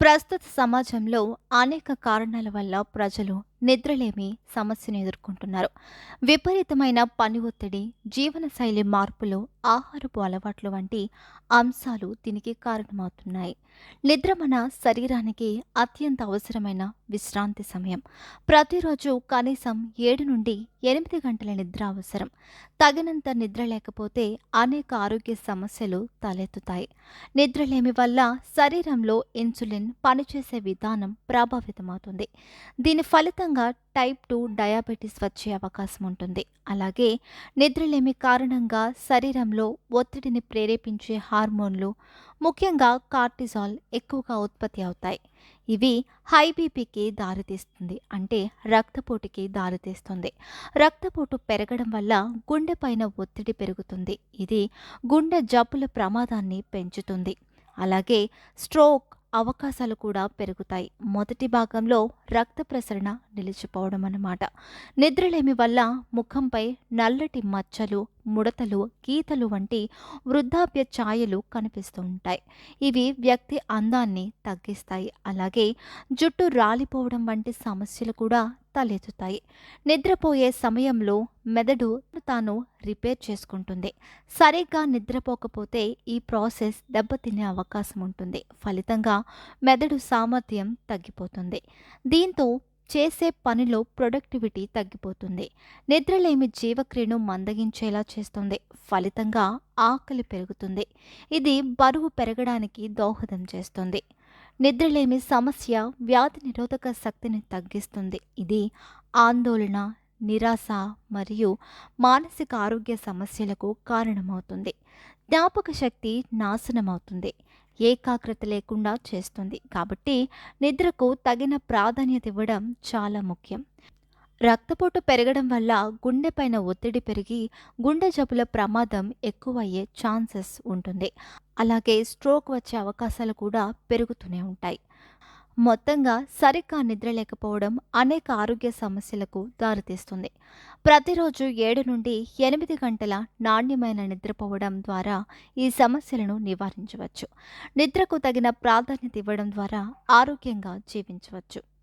ప్రస్తుత సమాజంలో అనేక కారణాల వల్ల ప్రజలు నిద్రలేమి సమస్యను ఎదుర్కొంటున్నారు. విపరీతమైన పని ఒత్తిడి జీవనశైలి మార్పులు ఆహారపు అలవాట్లు వంటి అంశాలు దీనికి కారణమవుతున్నాయి. నిద్ర మన శరీరానికి అత్యంత అవసరమైన విశ్రాంతి సమయం. ప్రతిరోజు కనీసం ఏడు నుండి ఎనిమిది గంటల నిద్ర అవసరం. తగినంత నిద్ర లేకపోతే అనేక ఆరోగ్య సమస్యలు తలెత్తుతాయి. నిద్రలేమి వల్ల శరీరంలో ఇన్సులిన్ పనిచేసే విధానం ప్రభావితమవుతుంది. దీని కారణంగా టైప్ టూ డయాబెటీస్ వచ్చే అవకాశం ఉంటుంది. అలాగే నిద్రలేమి కారణంగా శరీరంలో ఒత్తిడిని ప్రేరేపించే హార్మోన్లు ముఖ్యంగా కార్టిజాల్ ఎక్కువగా ఉత్పత్తి అవుతాయి. ఇవి హై బీపీకి దారితీస్తుంది అంటే రక్తపోటుకి దారితీస్తుంది. రక్తపోటు పెరగడం వల్ల గుండె పైన ఒత్తిడి పెరుగుతుంది. ఇది గుండె జబ్బుల ప్రమాదాన్ని పెంచుతుంది. అలాగే స్ట్రోక్ అవకాశాలు కూడా పెరుగుతాయి. మొదటి భాగంలో రక్త ప్రసరణ నిలిచిపోవడం అన్నమాట. నిద్రలేమి వల్ల ముఖంపై నల్లటి మచ్చలు ముడతలు గీతలు వంటి వృద్ధాప్య ఛాయలు కనిపిస్తూ ఉంటాయి. ఇవి వ్యక్తి అందాన్ని తగ్గిస్తాయి. అలాగే జుట్టు రాలిపోవడం వంటి సమస్యలు కూడా తలెత్తుతాయి. నిద్రపోయే సమయంలో మెదడు తాను రిపేర్ చేసుకుంటుంది. సరిగ్గా నిద్రపోకపోతే ఈ ప్రాసెస్ దెబ్బతినే అవకాశం ఉంటుంది. ఫలితంగా మెదడు సామర్థ్యం తగ్గిపోతుంది. దీంతో చేసే పనిలో ప్రొడక్టివిటీ తగ్గిపోతుంది. నిద్రలేమి జీవక్రియను మందగించేలా చేస్తుంది. ఫలితంగా ఆకలి పెరుగుతుంది. ఇది బరువు పెరగడానికి దోహదం చేస్తుంది. నిద్రలేమి సమస్య వ్యాధి నిరోధక శక్తిని తగ్గిస్తుంది. ఇది ఆందోళన నిరాశ మరియు మానసిక ఆరోగ్య సమస్యలకు కారణమవుతుంది. జ్ఞాపక శక్తి నాశనమవుతుంది. ఏకాగ్రత లేకుండా చేస్తుంది. కాబట్టి నిద్రకు తగిన ప్రాధాన్యత ఇవ్వడం చాలా ముఖ్యం. రక్తపోటు పెరగడం వల్ల గుండెపైన ఒత్తిడి పెరిగి గుండె జబ్బుల ప్రమాదం ఎక్కువయ్యే ఛాన్సెస్ ఉంటుంది. అలాగే స్ట్రోక్ వచ్చే అవకాశాలు కూడా పెరుగుతూనే ఉంటాయి. మొత్తంగా సరిగ్గా నిద్ర లేకపోవడం అనేక ఆరోగ్య సమస్యలకు దారితీస్తుంది. ప్రతిరోజు ఏడు నుండి ఎనిమిది గంటల నాణ్యమైన నిద్రపోవడం ద్వారా ఈ సమస్యలను నివారించవచ్చు. నిద్రకు తగిన ప్రాధాన్యత ఇవ్వడం ద్వారా ఆరోగ్యంగా జీవించవచ్చు.